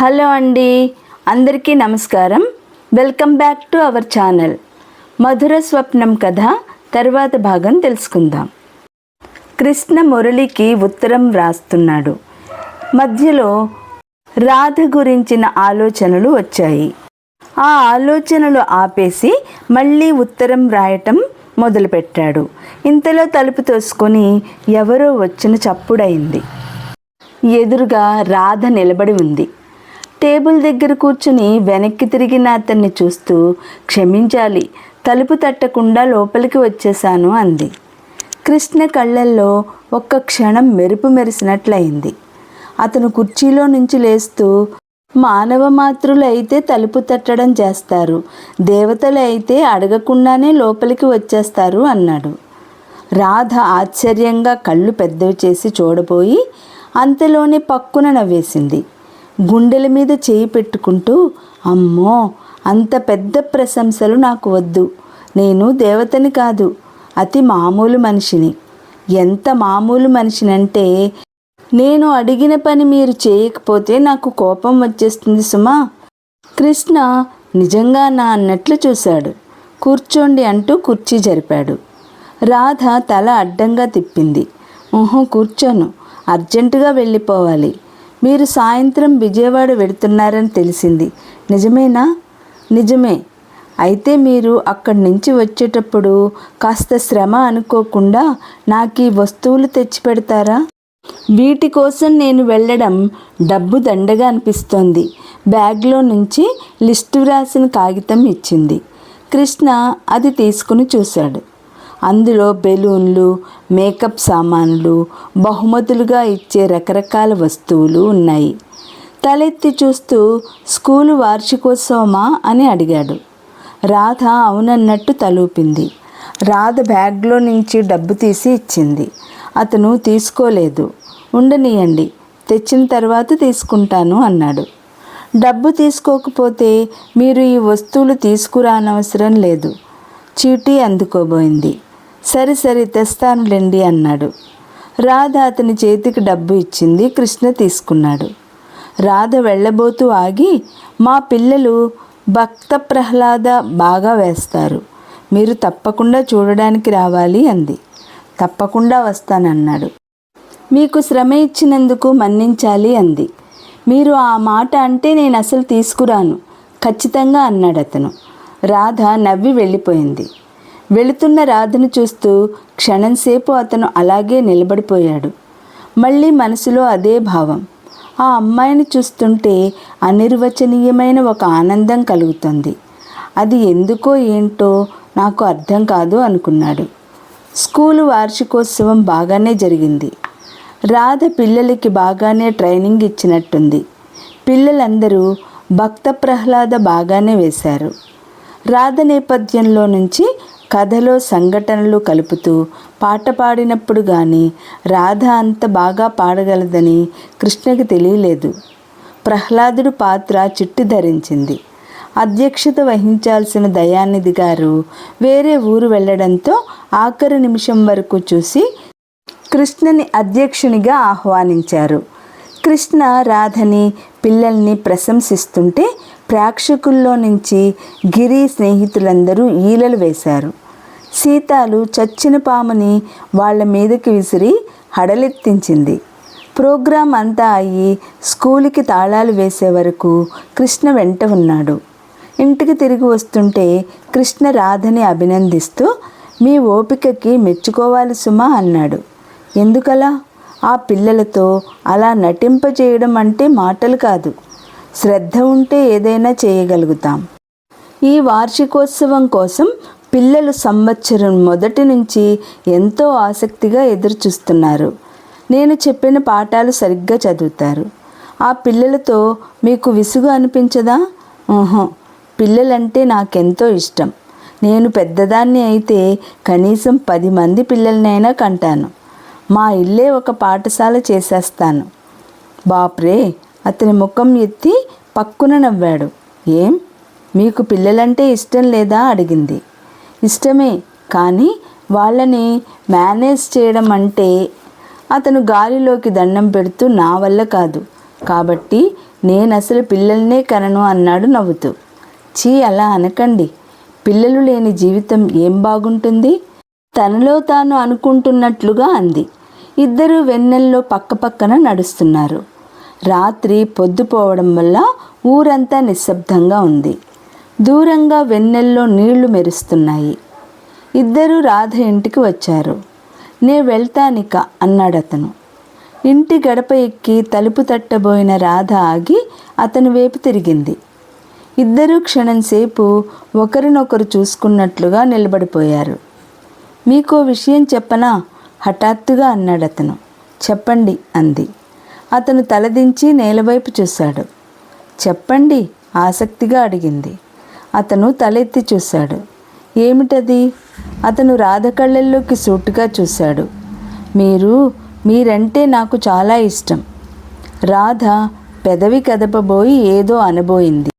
Hello అండి అందరికీ నమస్కారం. Welcome back to our channel. Madhura Swapnam కథ తర్వాత భాగం తెలుసుకుందాం. కృష్ణ మురళికి ఉత్తరం వ్రాస్తున్నాడు. మధ్యలో రాధ గురించిన ఆలోచనలు వచ్చాయి. ఆ ఆలోచనలు ఆపేసి మళ్ళీ ఉత్తరం రాయటం మొదలుపెట్టాడు. ఇంతలో తలుపు తోసుకొని ఎవరో వచ్చిన చప్పుడైంది. ఎదురుగా రాధ నిలబడి ఉంది. టేబుల్ దగ్గర కూర్చుని వెనక్కి తిరిగిన అతన్ని చూస్తూ క్షమించాలి తలుపు తట్టకుండా లోపలికి వచ్చేశాను అంది. కృష్ణ కళ్ళల్లో ఒక్క క్షణం మెరుపు మెరిసినట్లయింది. అతను కుర్చీలో నుంచి లేస్తూ మానవ మాతృలు అయితే తలుపు తట్టడం చేస్తారు దేవతలు అయితే అడగకుండానే లోపలికి వచ్చేస్తారు అన్నాడు. రాధ ఆశ్చర్యంగా కళ్ళు పెద్దవి చేసి చూడబోయి అంతలోనే పక్కున నవ్వేసింది. గుండెల మీద చేయి పెట్టుకుంటూ అమ్మో అంత పెద్ద ప్రశంసలు నాకు వద్దు. నేను దేవతని కాదు అతి మామూలు మనిషిని. ఎంత మామూలు మనిషినంటే నేను అడిగిన పని మీరు చేయకపోతే నాకు కోపం వచ్చేస్తుంది సుమా. కృష్ణ నిజంగా నా అన్నట్లు చూశాడు. కూర్చోండి అంటూ కుర్చీ జరిపాడు. రాధ తల అడ్డంగా తిప్పింది. ఊహు కూర్చోను. అర్జెంటుగా వెళ్ళిపోవాలి. మీరు సాయంత్రం విజయవాడ వెడుతున్నారని తెలిసింది. నిజమేనా? నిజమే. అయితే మీరు అక్కడి నుంచి వచ్చేటప్పుడు కాస్త శ్రమ అనుకోకుండా నాకు ఈ వస్తువులు తెచ్చి పెడతారా? వీటి కోసం నేను వెళ్ళడం డబ్బు దండగా అనిపిస్తోంది. బ్యాగ్లో నుంచి లిస్టు రాసిన కాగితం ఇచ్చింది. కృష్ణ అది తీసుకుని చూశాడు. అందులో బెలూన్లు మేకప్ సామాన్లు బహుమతులుగా ఇచ్చే రకరకాల వస్తువులు ఉన్నాయి. తలెత్తి చూస్తూ స్కూలు వార్షికోత్సవమా? అని అడిగాడు. రాధ అవునన్నట్టు తలూపింది. రాధ బ్యాగ్లో నుంచి డబ్బు తీసి ఇచ్చింది. అతను తీసుకోలేదు. ఉండనియండి. తెచ్చిన తర్వాత తీసుకుంటాను అన్నాడు. డబ్బు తీసుకోకపోతే మీరు ఈ వస్తువులు తీసుకురానవసరం లేదు. చీటీ అందుకోబోయింది. సరే సరే తెస్తానులేండి అన్నాడు. రాధ అతని చేతికి డబ్బు ఇచ్చింది కృష్ణ తీసుకున్నాడు. రాధ వెళ్ళబోతూ ఆగి మా పిల్లలు భక్త ప్రహ్లాద బాగా వేస్తారు. మీరు తప్పకుండా చూడడానికి రావాలి అంది. తప్పకుండా వస్తానన్నాడు. మీకు శ్రమ ఇచ్చినందుకు మన్నించాలి అంది. మీరు ఆ మాట అంటే నేను అసలు తీసుకురాను ఖచ్చితంగా అన్నాడు అతను రాధ నవ్వి వెళ్ళిపోయింది. వెళుతున్న రాధను చూస్తూ క్షణంసేపు అతను అలాగే నిలబడిపోయాడు. మళ్ళీ మనసులో అదే భావం. ఆ అమ్మాయిని చూస్తుంటే అనిర్వచనీయమైన ఒక ఆనందం కలుగుతుంది. అది ఎందుకో ఏంటో నాకు అర్థం కాదు అనుకున్నాడు. స్కూలు వార్షికోత్సవం బాగానే జరిగింది. రాధ పిల్లలకి బాగానే ట్రైనింగ్ ఇచ్చినట్టుంది. పిల్లలందరూ భక్త ప్రహ్లాద బాగానే వేశారు. రాధ నేపథ్యంలో నుంచి కథలో సంఘటనలు కలుపుతూ పాట పాడినప్పుడు కానీ రాధ అంత బాగా పాడగలదని కృష్ణకి తెలియలేదు. ప్రహ్లాదుడు పాత్ర చిట్టి ధరించింది. అధ్యక్షత వహించాల్సిన దయానిధి గారు వేరే ఊరు వెళ్ళడంతో ఆఖరి నిమిషం వరకు చూసి కృష్ణని అధ్యక్షునిగా ఆహ్వానించారు. కృష్ణ రాధని పిల్లల్ని ప్రశంసిస్తుంటే ప్రేక్షకుల్లో నుంచి గిరి స్నేహితులందరూ ఈలలు వేశారు. సీతాలు చచ్చిన పాముని వాళ్ళ మీదకి విసిరి హడలెత్తించింది. ప్రోగ్రాం అంతా అయ్యి స్కూలుకి తాళాలు వేసే వరకు కృష్ణ వెంట ఉన్నాడు. ఇంటికి తిరిగి వస్తుంటే కృష్ణ రాధని అభినందిస్తూ మీ ఓపికకి మెచ్చుకోవాలి సుమా అన్నాడు. ఎందుకలా? ఆ పిల్లలతో అలా నటింపజేయడం అంటే మాటలు కాదు. శ్రద్ధ ఉంటే ఏదైనా చేయగలుగుతాం. ఈ వార్షికోత్సవం కోసం పిల్లలు సంవత్సరం మొదటి నుంచి ఎంతో ఆసక్తిగా ఎదురుచూస్తున్నారు. నేను చెప్పిన పాఠాలు సరిగ్గా చదువుతారు. ఆ పిల్లలతో మీకు విసుగు అనిపించదా? ఊహు. పిల్లలంటే నాకెంతో ఇష్టం. నేను పెద్దదాన్ని అయితే కనీసం పది మంది పిల్లలనైనా కంటాను. మా ఇల్లే ఒక పాఠశాల చేసేస్తాను. బాప్రే! అతని ముఖం ఎత్తి పక్కున నవ్వాడు. ఏం? మీకు పిల్లలంటే ఇష్టం లేదా? అడిగింది. ఇష్టమే కానీ వాళ్ళని మేనేజ్ చేయడం అంటే అతను గాలిలోకి దండం పెడుతూ నా వల్ల కాదు. కాబట్టి నేను అసలు పిల్లల్నే కనను అన్నాడు నవ్వుతూ. చీ అలా అనకండి. పిల్లలు లేని జీవితం ఏం బాగుంటుంది? తనలో తాను అనుకుంటున్నట్లుగా అంది. ఇద్దరు వెన్నెల్లో పక్కపక్కన నడుస్తున్నారు. రాత్రి పొద్దుపోవడం వల్ల ఊరంతా నిశ్శబ్దంగా ఉంది. దూరంగా వెన్నెల్లో నీళ్ళు మెరుస్తున్నాయి. ఇద్దరూ రాధ ఇంటికి వచ్చారు. నే వెళ్తానిక అన్నాడతను. ఇంటి గడప ఎక్కి తలుపు తట్టబోయిన రాధ ఆగి అతని వైపు తిరిగింది. ఇద్దరూ క్షణంసేపు ఒకరినొకరు చూసుకున్నట్లుగా నిలబడిపోయారు. మీకో విషయం చెప్పనా? హఠాత్తుగా అన్నాడతను. చెప్పండి అంది. అతను తలదించి నేలవైపు చూశాడు. చెప్పండి ఆసక్తిగా అడిగింది. అతను తలెత్తి చూశాడు. ఏమిటది? అతను రాధ కళ్ళల్లోకి సూటుగా చూశాడు. మీరు మీరంటే నాకు చాలా ఇష్టం. రాధ పెదవి కదపబోయి ఏదో అనబోయింది.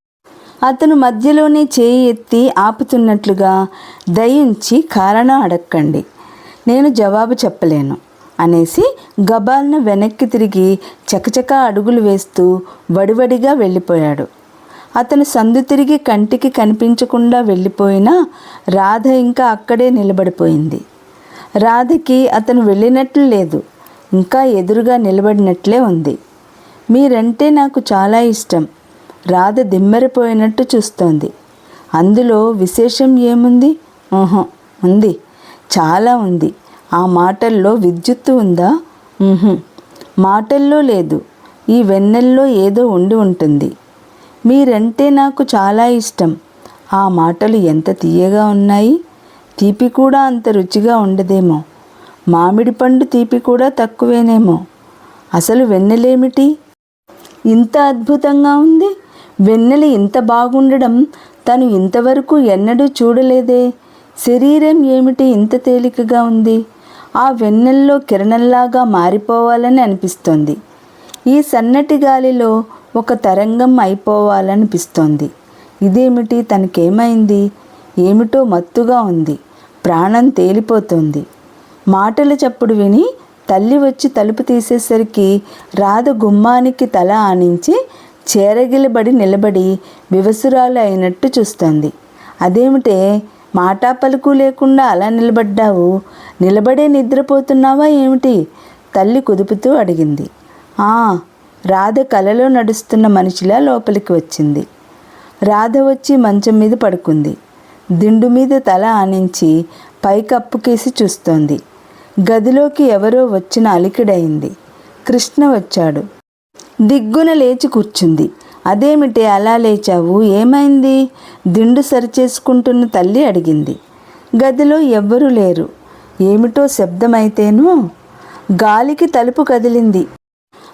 అతను మధ్యలోనే చేయి ఎత్తి ఆపుతున్నట్లుగా దయించి కారణం అడక్కండి. నేను జవాబు చెప్పలేను. అనేసి గబాల్న వెనక్కి తిరిగి చకచకా అడుగులు వేస్తూ వడివడిగా వెళ్ళిపోయాడు. అతను సందు తిరిగి కంటికి కనిపించకుండా వెళ్ళిపోయినా రాధ ఇంకా అక్కడే నిలబడిపోయింది. రాధకి అతను వెళ్ళినట్లు లేదు ఇంకా ఎదురుగా నిలబడినట్లే ఉంది. మీరంటే నాకు చాలా ఇష్టం రాధ దిమ్మెరిపోయినట్టు చూస్తోంది. అందులో విశేషం ఏముంది? ఊహం ఉంది చాలా ఉంది. ఆ మాటల్లో విద్యుత్తు ఉందా? మాటల్లో లేదు. ఈ వెన్నెల్లో ఏదో ఉండి ఉంటుంది. మీరంటే నాకు చాలా ఇష్టం. ఆ మాటలు ఎంత తీయగా ఉన్నాయి? తీపి కూడా అంత రుచిగా ఉండదేమో. మామిడి పండు తీపి కూడా తక్కువేనేమో. అసలు వెన్నెలేమిటి? ఇంత అద్భుతంగా ఉంది. వెన్నెల ఇంత బాగుండడం తను ఇంతవరకు ఎన్నడూ చూడలేదే. శరీరం ఏమిటి ఇంత తేలికగా ఉంది? ఆ వెన్నెల్లో కిరణంలాగా మారిపోవాలని అనిపిస్తోంది. ఈ సన్నటి గాలిలో ఒక తరంగం అయిపోవాలనిపిస్తోంది. ఇదేమిటి? తనకేమైంది? ఏమిటో మత్తుగా ఉంది. ప్రాణం తేలిపోతుంది. మాటల చప్పుడు విని తల్లి వచ్చి తలుపు తీసేసరికి రాధ గుమ్మానికి తల ఆనించి చేరగిలబడి నిలబడి వివసురాలు అయినట్టు చూస్తోంది. అదేమిటే? మాటా పలుకు లేకుండా అలా నిలబడ్డావు? నిలబడే నిద్రపోతున్నావా ఏమిటి? తల్లి కుదుపుతూ అడిగింది. ఆ రాధ కలలో నడుస్తున్న మనిషిలా లోపలికి వచ్చింది. రాధ వచ్చి మంచం మీద పడుకుంది. దిండు మీద తల ఆనించి పైకప్పుకేసి చూస్తోంది. గదిలోకి ఎవరో వచ్చిన అలికిడైంది. కృష్ణ వచ్చాడు. దిగ్గున లేచి కూర్చుంది. అదేమిటి అలా లేచావు? ఏమైంది? దిండు సరిచేసుకుంటున్న తల్లి అడిగింది. గదిలో ఎవ్వరూ లేరు. ఏమిటో శబ్దమైతేనూ గాలికి తలుపు కదిలింది.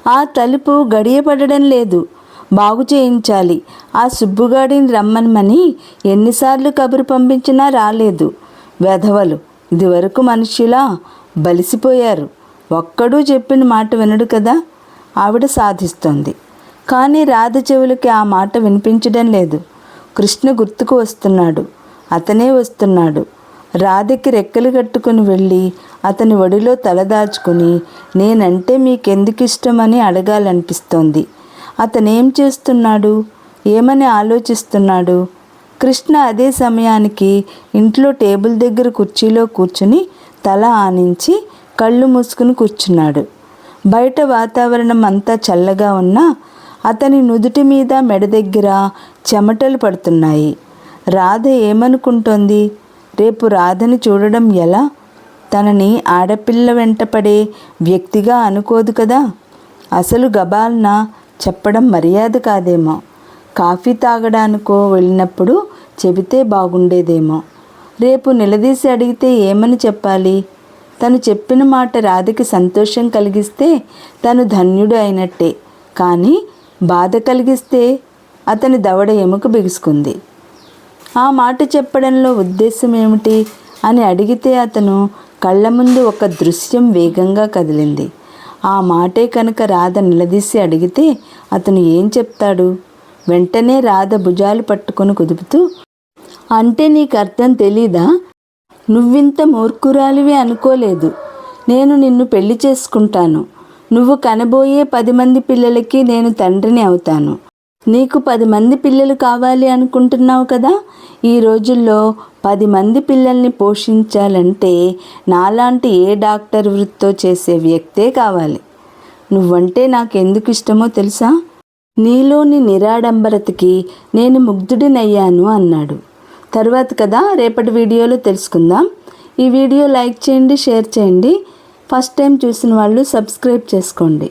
ఆ తలుపు గడియపడడం లేదు. బాగు చేయించాలి. ఆ సుబ్బుగాడిని రమ్మనమని ఎన్నిసార్లు కబురు పంపించినా రాలేదు. వెధవలు ఇదివరకు మనుష్యులా బలిసిపోయారు. ఒక్కడూ చెప్పిన మాట వినడు కదా? ఆవిడ సాధిస్తోంది. కానీ రాధ చెవులకి ఆ మాట వినిపించడం లేదు. కృష్ణ గుర్తుకు వస్తున్నాడు. అతనే వస్తున్నాడు. రాధకి రెక్కలు కట్టుకుని వెళ్ళి అతని ఒడిలో తలదాచుకుని నేనంటే మీకెందుకు ఇష్టమని అడగాలనిపిస్తోంది. అతనేం చేస్తున్నాడు? ఏమని ఆలోచిస్తున్నాడు? కృష్ణ అదే సమయానికి ఇంట్లో టేబుల్ దగ్గర కుర్చీలో కూర్చుని తల ఆనించి కళ్ళు మూసుకుని కూర్చున్నాడు. బయట వాతావరణం అంతా చల్లగా ఉన్నా అతని నుదుటి మీద మెడ దగ్గర చెమటలు పడుతున్నాయి. రాధ ఏమనుకుంటోంది? రేపు రాధని చూడడం ఎలా? తనని ఆడపిల్ల వెంటపడే వ్యక్తిగా అనుకోదు కదా? అసలు గబాల్న? చెప్పడం మర్యాద కాదేమో. కాఫీ తాగడానికో వెళ్ళినప్పుడు చెబితే బాగుండేదేమో. రేపు నిలదీసి అడిగితే ఏమని చెప్పాలి? తను చెప్పిన మాట రాధకి సంతోషం కలిగిస్తే తను ధన్యుడు అయినట్టే. కానీ బాధ కలిగిస్తే అతని దవడ ఎముక బిగుసుకుంది. ఆ మాట చెప్పడంలో ఉద్దేశం ఏమిటి అని అడిగితే అతను కళ్ళ ముందు ఒక దృశ్యం వేగంగా కదిలింది. ఆ మాటే కనుక రాధ నిలదీసి అడిగితే అతను ఏం చెప్తాడు? వెంటనే రాధ భుజాలు పట్టుకొని కుదుపుతూ అంటే నీకు అర్థం తెలీదా? నువ్వింత మూర్ఖురాలివి అనుకోలేదు. నేను నిన్ను పెళ్ళి చేసుకుంటాను. నువ్వు కనబోయే పది మంది పిల్లలకి నేను తండ్రిని అవుతాను. నీకు పది మంది పిల్లలు కావాలి అనుకుంటున్నావు కదా? ఈ రోజుల్లో పది మంది పిల్లల్ని పోషించాలంటే నాలాంటి ఏ డాక్టర్ వృత్తో చేసే వ్యక్తే కావాలి. నువ్వంటే నాకు ఎందుకు ఇష్టమో తెలుసా? నీలోని నిరాడంబరతకి నేను ముగ్ధుడినయ్యాను అన్నాడు. తర్వాత కదా రేపటి వీడియోలో తెలుసుకుందాం. ఈ వీడియో లైక్ చేయండి షేర్ చేయండి. ఫస్ట్ టైం చూసిన వాళ్ళు సబ్స్క్రైబ్ చేసుకోండి.